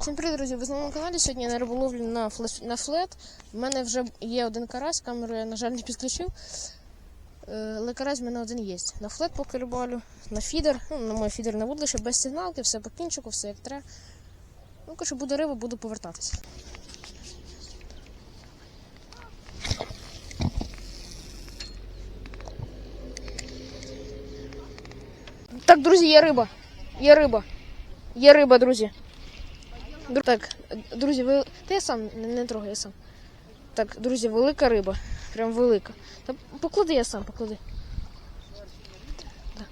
Всім привіт, друзі! Ви знову на каналі. Сьогодні я на риболовлю на, флеш... на флет. У мене вже є один карась, камеру я, на жаль, не підключив. Е, Але карась в мене один є. На флет поки рибалю, на фідер. Ну, на мой фідер не буду лише без сигналки, все по кінчику, все як треба. Ну, коротше, буде риба, буду повертатися. Так, друзі, є риба. Є риба. Є риба, друзі. Так, друзі, ви. Я сам не трогай, я сам. Так, друзі, велика риба. Прям велика. Та поклади я сам, поклади. Да.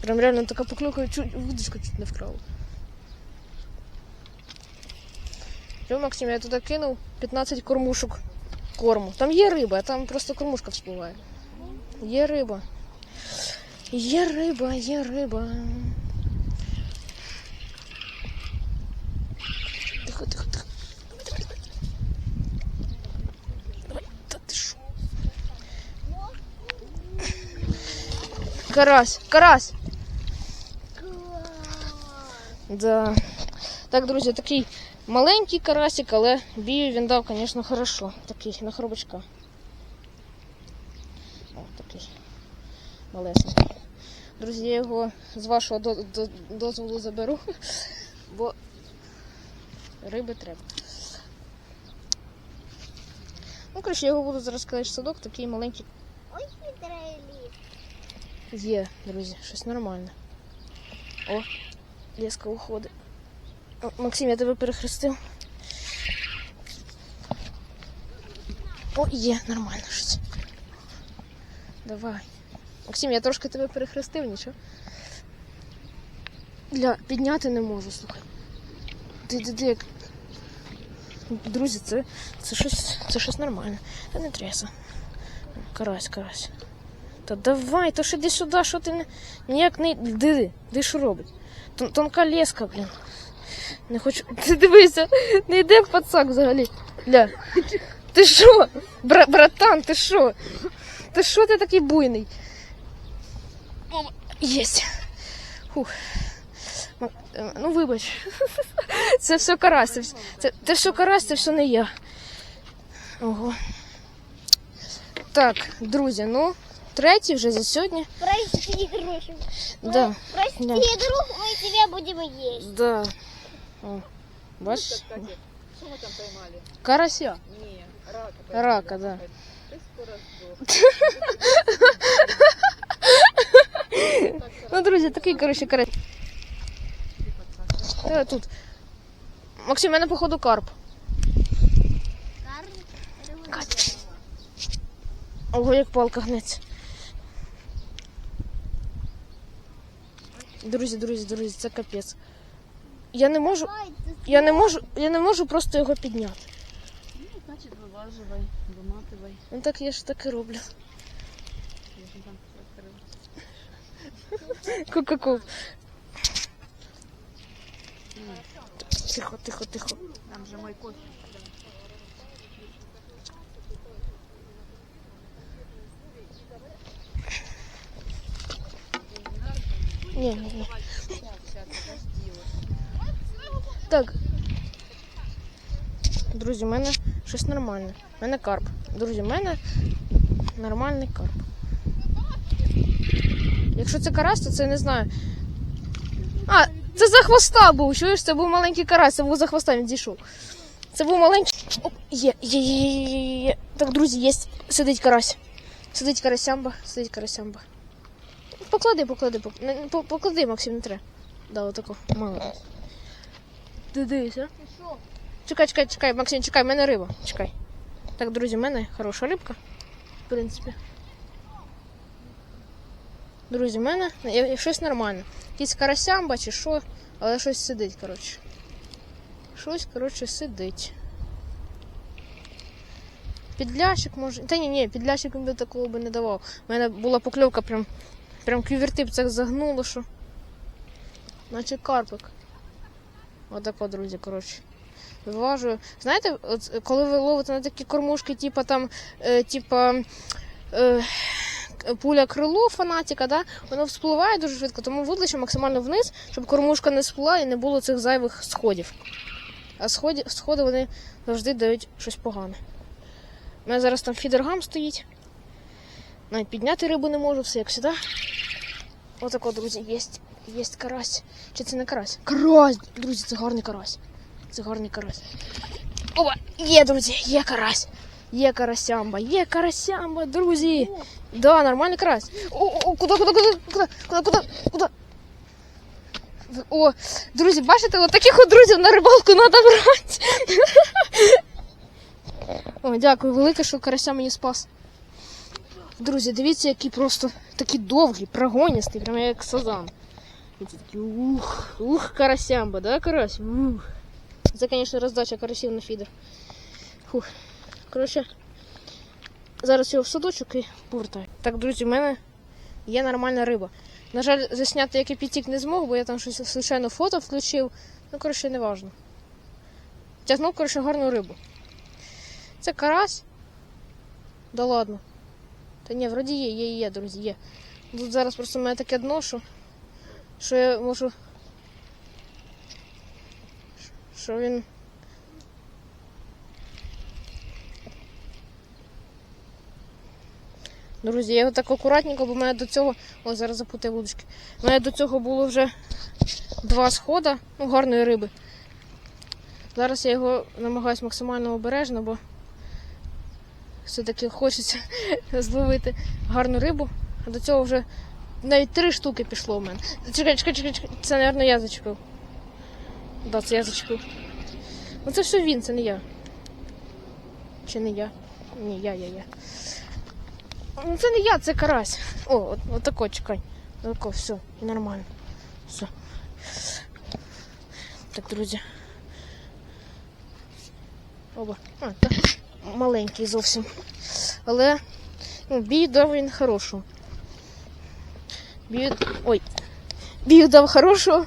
Прям реально така поклюка, чуть вудочку чуть не вкрала. Все, Максим, я туди кинув 15 кормушок корму. Там є риба, там просто кормушка вспливає. Є риба. Є риба, є риба. Тихо, тихо, тихо. Давай, та ти що? Карась, карась. Да. Так, друзі, такий маленький карасик, але бію він дав, звісно, хорошо. Такий на хробачка. О, такий малесенький. Друзі, я його з вашого до- до- дозволу заберу, бо риби треба. Ну, коротше, я його буду зараз кидати в садок, такий маленький. Ой, відрелі. Є, друзі, щось нормальне. О, леска уходить. Максим, я тебе перехрестив. О, є, нормально щось. Давай. Максим, я трошки тебе перехрестив, нічого. Для підняти не можу, слухай. Ти ти, ти як. Друзі, це, це щось це щось нормальне. Та не треса. Карась, карась. Та давай, то ж іди сюди, що ти не. Ніяк не. Диди, ти що робить? Тонка леска, блін. Не хочу. Ти дивися, не йде в пацак взагалі. Ля. Ти що? Бра... Братан, ти що? Ти що ти такий буйний? Єсть. Фух. Ну, е, Ну, вибач. Це все карась. Це, це, це все карась, це все не я. Ого. Так, друзі, ну, третій вже за сьогодні. Прости, гроши. Да, Прости, Да. друг, мы тебя будем есть. да. О, бачиш? Что мы там поймали? Карася. Не, рака. Рака, да. Ты скоро сдохнешь. Ну, друзі, такий, коротше, карась. Е, Тут. Максим, у мене, походу, карп. Катя. Ого, як палка гнеться. Друзі, друзі, друзі, це капець. Я не можу. Я не можу, я не можу просто його підняти. Ну, значит, вылаживай, выматывай. Ну так я ж так і роблю. Я же там открыл. Ку-ку-ку. Тихо, тихо, тихо. Там же мой кофе. Ні, ні, ні. Так. Друзі, в мене щось нормальне. У мене карп. Друзі, в мене нормальний карп. Якщо це карась, то це я не знаю. А, це за хвоста був. Чуєш, це був маленький карась, це був за хвоста, він зійшов. Це був маленький. Оп, є, є, є, є, є, є. Так, друзі, є. Сидить карась. Сидить карасямба, сидить карасямба. Поклади, поклади, пок- не, не, по- поклади, Максим, не треба. Да, отако. Мало. Ти дивися. Чекай, чекай, чекай, Максим, чекай, в мене риба. Чекай. Так, друзі, в мене хороша рибка. В принципі. Друзі, в мене щось нормальне. Якийсь карасямба чи що, але щось сидить, коротше. Щось, коротше, сидить. Підлящик може. Та ні, ні, підлящик він би такого би не давав. У мене була покльовка прям, прям кювертип так загнуло, що. Наче карпик. Отако, друзі, коротше. Виважую. Знаєте, от, коли ви ловите на такі кормушки, типа там, е, типа е, пуля крило фанатика, да, воно вспливає дуже швидко, тому вудлище максимально вниз, щоб кормушка не сплила і не було цих зайвих сходів. А сходи, сходи вони завжди дають щось погане. У мене зараз там фідергам стоїть. Навіть підняти рибу не можу, все як сюди. Отако, друзі, є, є карась. Чи це не карась? Карась! Друзі, це гарний карась. Це гарний карась. Опа! Є, друзі, є карась. Є карасямба, є карасямба, друзі. Да, нормальний карась. О, о, о, куди, куди, куди, куди, куди, куди, куди? О, друзі, бачите, от таких от друзів на рибалку треба брати. О, дякую, велике, що карася мені спас. Друзі, дивіться, які просто такі довгі, прогоністі, прямо як сазан. Дивіться, такі, ух, ух, карасямба, да, карась? Ух. Це, звісно, роздача карасів на фідер. Фух. Коротше, зараз його в садочок і повертаю. Так, друзі, в мене є нормальна риба. На жаль, засняти як і підтік не змог, бо я там щось случайно фото включив. Ну, коротше, не важно. Тягнув, коротше, гарну рибу. Це карась. Да ладно. Та ні, вроді є, є, є, друзі, є. Тут зараз просто в мене таке дно, що, що я можу. Що він. Друзі, я його так акуратненько, бо в мене до цього. О, зараз запутаю вудочки. У мене до цього було вже два схода, ну, гарної риби. Зараз я його намагаюся максимально обережно, бо все-таки хочеться зловити гарну рибу. А до цього вже навіть три штуки пішло в мене. Чекай, чекай, чекай, чекай. Це, мабуть, я зачепив. Да, це я зачепив. Ну це все він, це не я. Чи не я? Ні, я, я, я. Ну це не я, це карась. О, от, от тако, чекай. Тако, все, нормально. Все. Так, друзі. Оба. А, так. Маленький зовсім. Але ну, бій дав він хорошого. Бій... Ой. Бій дав хорошого.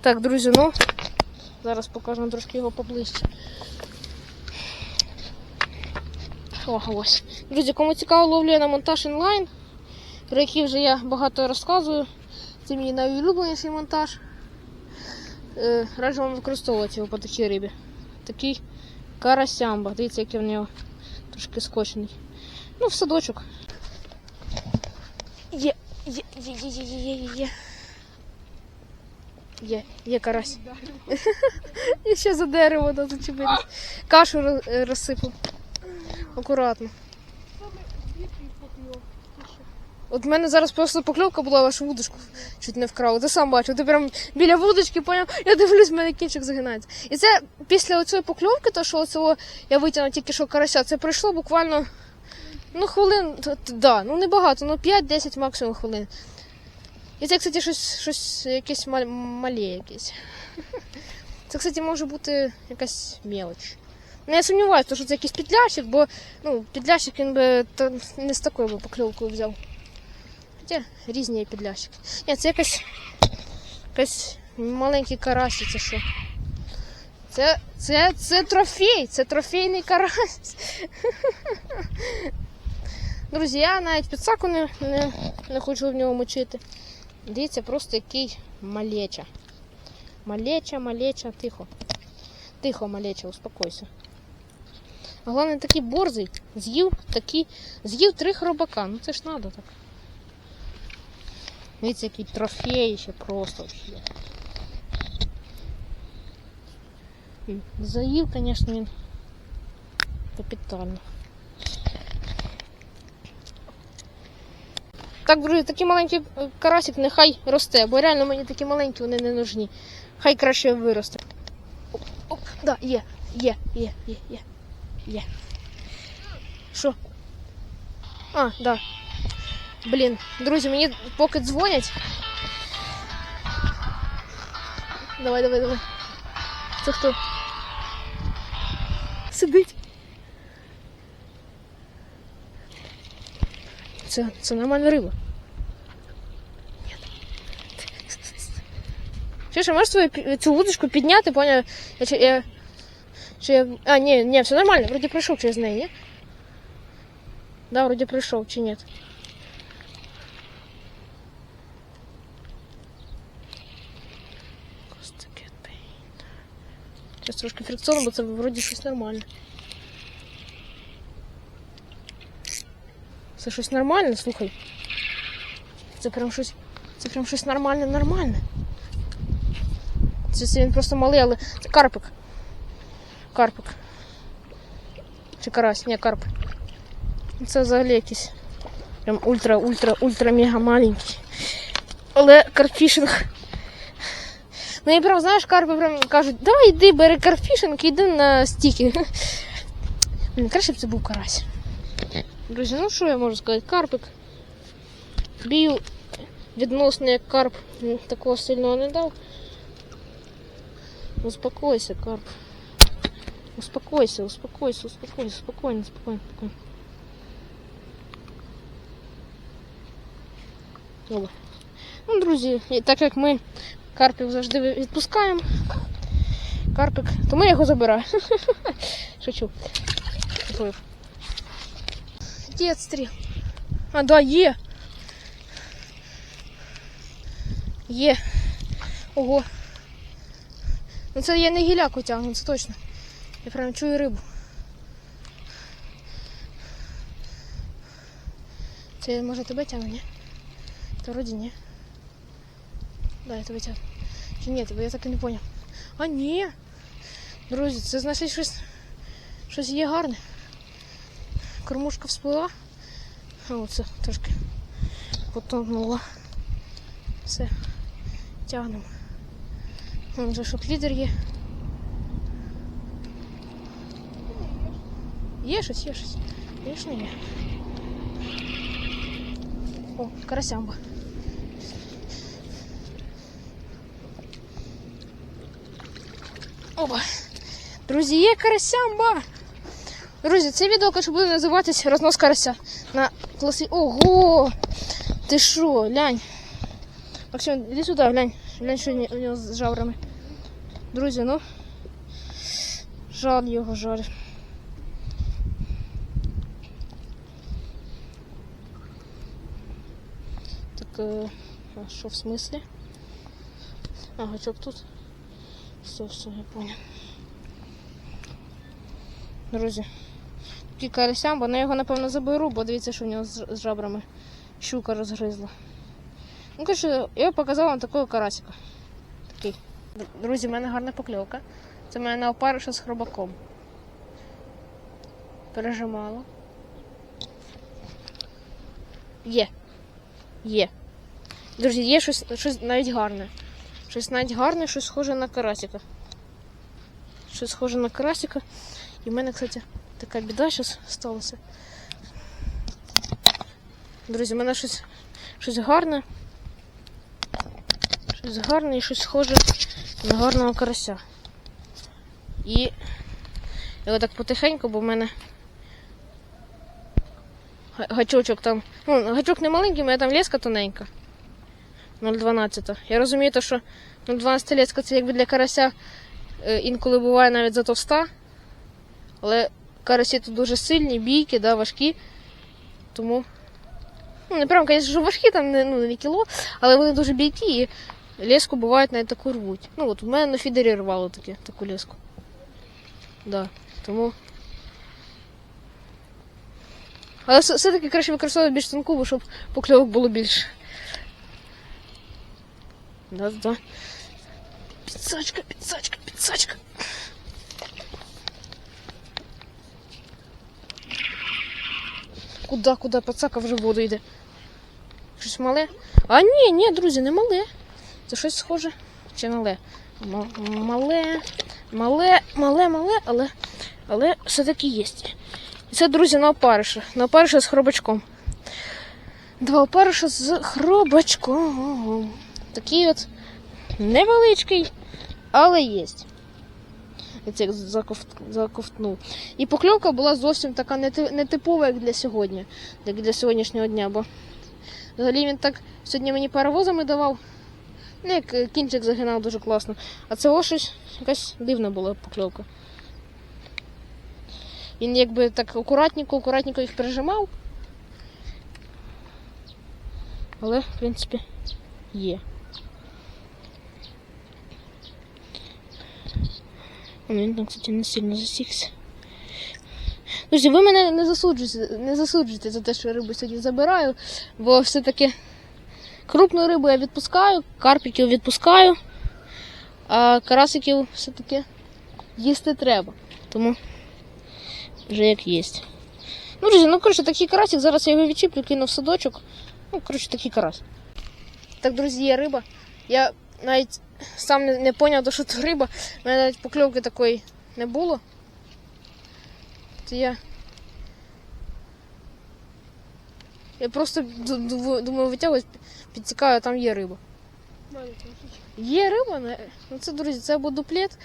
Так, друзі, ну. Зараз покажемо трошки його поближче. О, ось. Друзі, кому цікаво, ловлю я на монтаж інлайн, про який вже я багато розказую. Це мій найулюбленіший монтаж. Е, раджу вам використовувати його по такій рибі. Такий карасямба. Дивіться, який в нього трошки скочений. Ну, в садочок. Є, є, є, є, є, є, є, є. Є, карась. Я ще за дерево да, зачепились. Кашу роз- розсипав. Акуратно. От в мене зараз просто покльовка була, вашу вудочку чуть не вкрала. Ти сам бачив, ти прям біля вудочки поняв, я дивлюсь, в мене кінчик загинається. І це після цієї покльовки, то що оцього я витягнула тільки що карася, це пройшло буквально ну, хвилин, да, ну небагато, ну 5-10 максимум хвилин. І це, кстати, щось, щось якесь маль, мале якесь. Це, кстати, може бути якась мелоч. Ну, я сумніваюся, що це якийсь підлящик, бо ну, підлящик він би та, не з такою би покльовкою взяв. Хоча різні є підлящики. Ні, це якась, якась маленький карась, це що? Це, це, це трофей, це трофейний карась. Друзі, я навіть підсаку не, не, не хочу в нього мочити. Дивіться, просто який малеча. Малеча, малеча, тихо. Тихо, малеча, успокойся. А головне такий борзий. З'їв такі. З'їв три хробака. Ну це ж надо так. Дивіться, який трофей ще просто. Заїв, звісно, він капітально. Так, друзі, такий маленький е, карасик нехай росте, бо реально мені такі маленькі вони не нужні. Хай краще виросте. Оп, да, є, є, є, є, є. Є. Що? А, да. Блін, друзі, мені поки дзвонять. Давай, давай, давай. Це хто? Сидить. Це, це нормальна риба. Ні. Чуєш, а можеш свою пі- цю вудочку підняти, поняв? Я, чи- я, чи я... А, ні, ні, все нормально, вроді пройшов через неї, ні? Да, вроде пришел, чи нет? Сейчас трошки фрикціон, бо це вроді щось нормальне. Це щось нормальне, слухай. Це прям щось. Це прям щось нормальне, нормальне. Це він просто малий, але це карпик. Карпик. Чи карась? Ні, карп. Це взагалі якийсь. Прям ультра, ультра, ультра мега маленький. Але карпфішинг. Ну і прям, знаєш, карпи прям кажуть, давай йди, бери карпфішинг йди на стіки. Краще б це був карась. Друзі, ну що я можу сказати? Карпик. Бію відносно як карп такого сильного не дав. Успокойся, карп. Успокойся, успокойся, успокойся, спокойно, спокойно, спокойно. Добре. Ну, друзі, і так як ми карпів завжди відпускаємо, карпик, то ми його забираємо. Шучу. Шуткую. Стріл. А, да, є. Є. Ого. Ну це я не гіляку тягну, це точно. Я прям чую рибу. Це може тебе тягне, ні? Та вроді ні. Да, я тебе тягну. Чи ні, тебе я так і не поняв. А ні. Друзі, це значить щось, щось є гарне. Кормушка всплила. А оце трошки потонула. Все. Тягнемо. Вон вже щоб лідер є. Є щось, є щось. Звісно, є. О, карасямба. Оба. Друзі, є карасямба. Друзі, це відео, каже, буде називатись рознос карася. На класі. Ого! Ти що, глянь. Максим, іди сюди, глянь. Глянь, що у нього з жабрами. Друзі, ну. Жаль його, жаль. Так, е, а що в смислі? А, гачок тут. Все, все, я понял. Друзі. Такий карасям, бо я його, напевно, заберу, бо дивіться, що в нього з жабрами щука розгризла. Ну, коротше, я показала вам такого карасика. Такий. Друзі, в мене гарна покльовка. Це в мене опариша з хробаком. Пережимала. Є. Є. Друзі, є щось, щось навіть гарне. Щось навіть гарне, щось схоже на карасика. Щось схоже на карасика. І в мене, кстати, така біда зараз сталася. Друзі, в мене щось, щось гарне. Щось гарне і щось схоже на гарного карася. І я отак потихеньку, бо в мене га- гачочок там. Ну, гачок не маленький, у мене там леска тоненька. 0,12. Я розумію, то, що 0,12 леска це якби для карася е, інколи буває навіть затовста. Але карасі тут дуже сильні, бійкі, да, важкі. Тому. Ну, не прям, звісно, важкі, там не, ну, не кіло, але вони дуже бійкі і леску бувають навіть таку рвуть. Ну, от у мене на фідері рвало таке, таку леску. Да, тому. Але все- все-таки краще використовувати більш тонку, щоб покльовок було більше. Да, да. Підсачка, підсачка, підсачка. Куда, куда? Пацака вже в воду йде. Щось мале? А ні, ні, друзі, не мале. Це щось схоже. Чи на ле? Мале, мале, мале, мале, але, але все-таки є. І це, друзі, на опариша. На опариша з хробачком. Два опариша з хробачком. Такий от невеличкий, але є я це заковтнув. І покльовка була зовсім така нетипова, як для сьогодні, як для сьогоднішнього дня. Бо взагалі він так сьогодні мені паровозами давав. Ну, як е, кінчик загинав дуже класно. А це ось щось якась дивна була покльовка. Він якби так акуратненько, акуратненько їх прижимав. Але, в принципі, є. Він там, кстати, не сильно засікся. Друзі, ви мене не засуджуйте, не засуджуйте за те, що я рибу сьогодні забираю, бо все-таки крупну рибу я відпускаю, карпіків відпускаю, а карасиків все-таки їсти треба. Тому вже як єсть. Ну, друзі, ну коротше, такий карасик, зараз я його відчіплю, кину в садочок. Ну, коротше, такий карась. Так, друзі, є риба. Я навіть сам не, не поняв, що це риба. У мене навіть покльовки такої не було. Це я. Я просто ду- ду- думаю, витягуюсь, підтікаю, а там є риба. Є риба? Ну це, друзі, це або дуплет,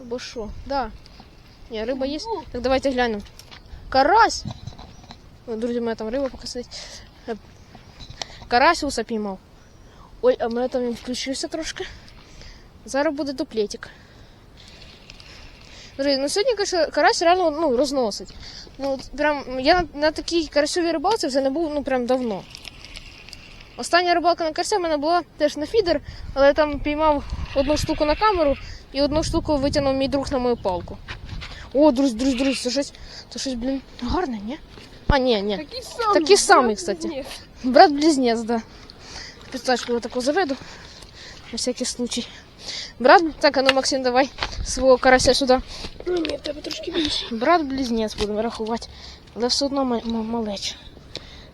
або що. Да. Ні, риба є. Так давайте глянемо. Карась! Друзі, у мене там риба поки сидить. Е, Карась уса піймав. Ой, а мене там він включився трошки. Зараз буде дуплетик. Друзі, ну сьогодні карась реально ну, розносить. Ну, прям, я на, на такій карасьовій рибалці вже не був ну, прям давно. Остання рибалка на карася в мене була теж на фідер, але я там піймав одну штуку на камеру і одну штуку витягнув мій друг на мою палку. О, друзі, друзі, друзі, це щось, це щось, блін, гарне, ні? А, ні, ні. Такий самий. Такий самий, кстати. Брат-близнец, да. Пистачку вот такую заведу. На всякий случай. Брат, так, а ну, Максим, давай свого карася сюди. Ну ні, тебе трошки більше. Брат-близнець будемо рахувати. Але все одно ма- ма- малеч.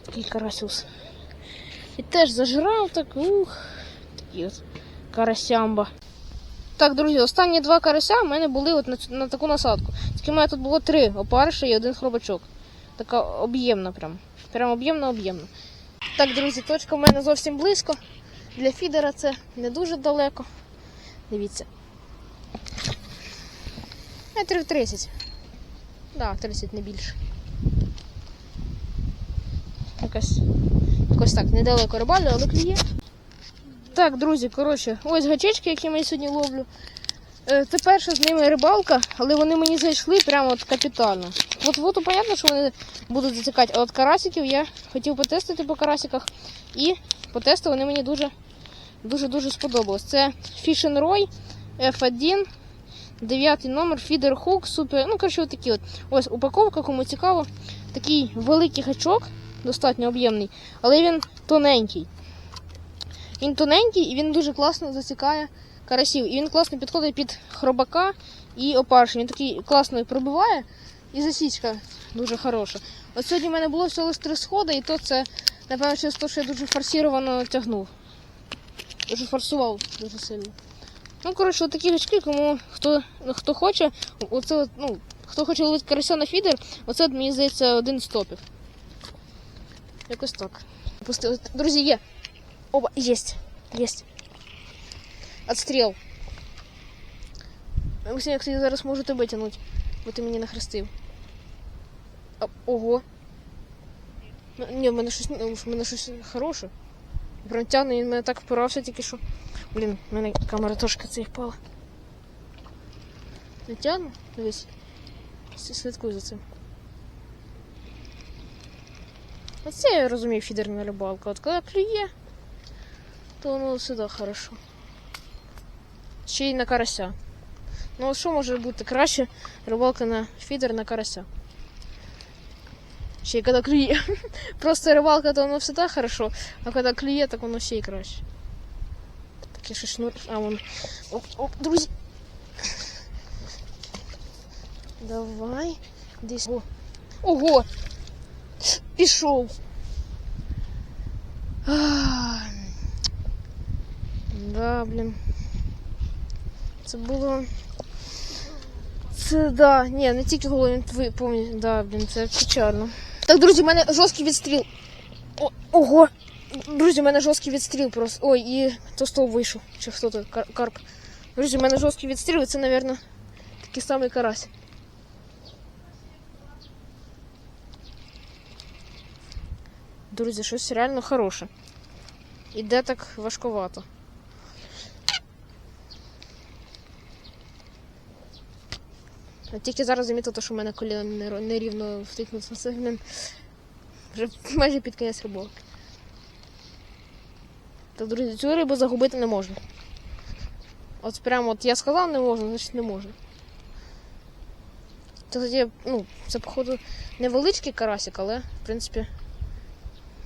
Такий карасюс. І теж зажрав так, ух. Такий от карасямба. Так, друзі, останні два карася в мене були от на, цю- на таку насадку. Тільки в мене тут було три опариша і один хробачок. Така об'ємна прям. Прям об'ємна об'ємна. Так, друзі, точка в мене зовсім близько. Для фідера це не дуже далеко. Дивіться. Метрів 30. Так, да, 30 не більше. Якось, якось так, недалеко рибалю, але клює. Так, друзі, коротше, ось гачечки, які я сьогодні ловлю. Е, Це перша з ними рибалка, але вони мені зайшли прямо от капітально. От воду понятно, що вони будуть затікати, а от карасиків я хотів потестити по карасиках. І потестив, вони мені дуже дуже дуже сподобалось. Це Fish Roy F1, дев'ятий номер, фідер хук, супер. Ну, коротше, отакі от. Ось упаковка, кому цікаво. Такий великий гачок, достатньо об'ємний, але він тоненький. Він тоненький і він дуже класно засікає карасів. І він класно підходить під хробака і опаршень. Він такий класно пробиває, і засічка дуже хороша. От сьогодні в мене було всього лише три сходи, і то це, напевно, через те, що я дуже форсіровано тягнув. Дуже форсував дуже сильно. Ну, коротше, от такі гачки, кому хто, хто хоче, оце, ну, хто хоче ловити карася на фідер, оце, мені здається, один з топів. Якось так. Пусти- Друзі, є. Оба, есть. Есть. Отстрел. Максим, я, кстати, зараз можу тебе тянуть, бо ти мені нахрестив. А, ого. Ні, в мене щось, в мене щось хороше. Тягне, він мене так впирався тільки що. Блін, в мене камера трошки цей впала. Не тягну? Дивись. Слідкуй за цим. Оце я розумію фідерна рибалка. От коли клює, то воно сюди хорошо. Ще й на карася. Ну от що може бути краще рибалка на фідер на карася? Ще й коли клює. Просто рибалка, то воно завжди хорошо, а коли клює, так воно ще й краще. Таке ще шнур. А вон. Оп, оп, друзі. Давай. Десь. О. Ого! Пішов. А, Да, блін. Це було. Це да. Ні, не тільки голову ви пам'ятаю. Да, блін, це печально. Так, друзі, в мене жорсткий відстріл. О, ого! Друзі, в мене жорсткий відстріл просто. Ой, і тостов вийшов. Чи хто то Кар- карп. Друзі, в мене жорсткий відстріл, і це, мабуть, такий самий карась. Друзі, щось реально хороше. Іде так важкувато. Тільки зараз замітив, що в мене коліно нерівно втикнуться. Це блін, вже майже під кінець рибалки. Так, друзі, цю рибу загубити не можна. От прямо от я сказав не можна, значить не можна. Це, тоді, ну, це, походу, невеличкий карасик, але, в принципі,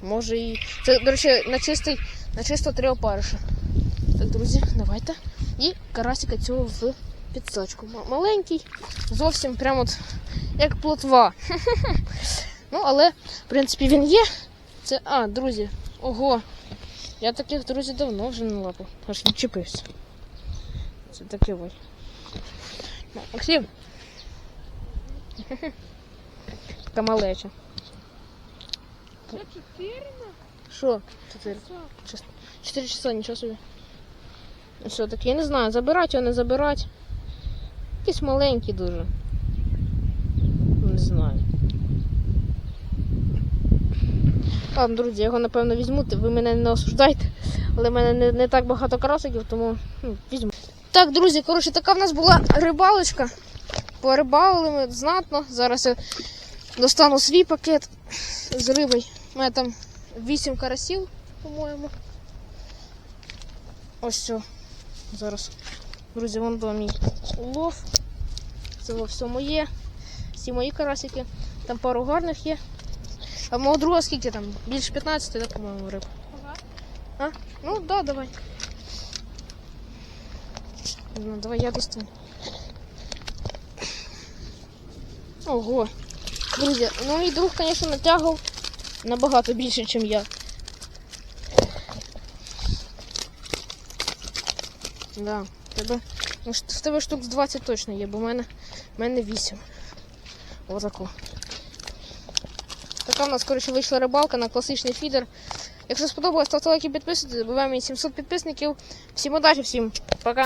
може і. Це, до речі, на чистий, на чисто три опариша. Так, друзі, давайте. І карасика цього в підсачку. М- Маленький, зовсім прямо от як плотва. Ну, але, в принципі, він є. Це. А, друзі, ого. Я таких, друзі, давно вже не лапав. Аж відчепився. Це таке ой. Максим. Така малеча. Це чотири Що? Чотири. Чис- Чотири часа, нічого собі. Ну таке? Я не знаю, забирати його, не забирати. Якийсь маленький дуже. Не знаю. Ладно, друзі, я його напевно візьму, ви мене не осуждайте. Але в мене не, не так багато красиків, тому ну, візьму. Так, друзі, коротше, така в нас була рибалочка. Порибалили ми знатно. Зараз я достану свій пакет з рибою. У мене там 8 карасів, по-моєму. Ось все. Зараз. Друзі, вон до мій улов. Це во все моє. Всі мої карасики. Там пару гарних є. А мого друга скільки там? Більше 15, так, по-моєму, риб. А? Ну, да, давай. Ну, давай я достану. Ого. Друзі, ну мій друг, звісно, натягав набагато більше, ніж я. Да, тебе, ну, в тебе штук з 20 точно є, бо в мене, в мене 8. Отако. Така в нас, коротше, вийшла рибалка на класичний фідер. Якщо сподобалось, ставте лайки, підписуйтесь, добиваємо 700 підписників. Всім удачі, всім пока!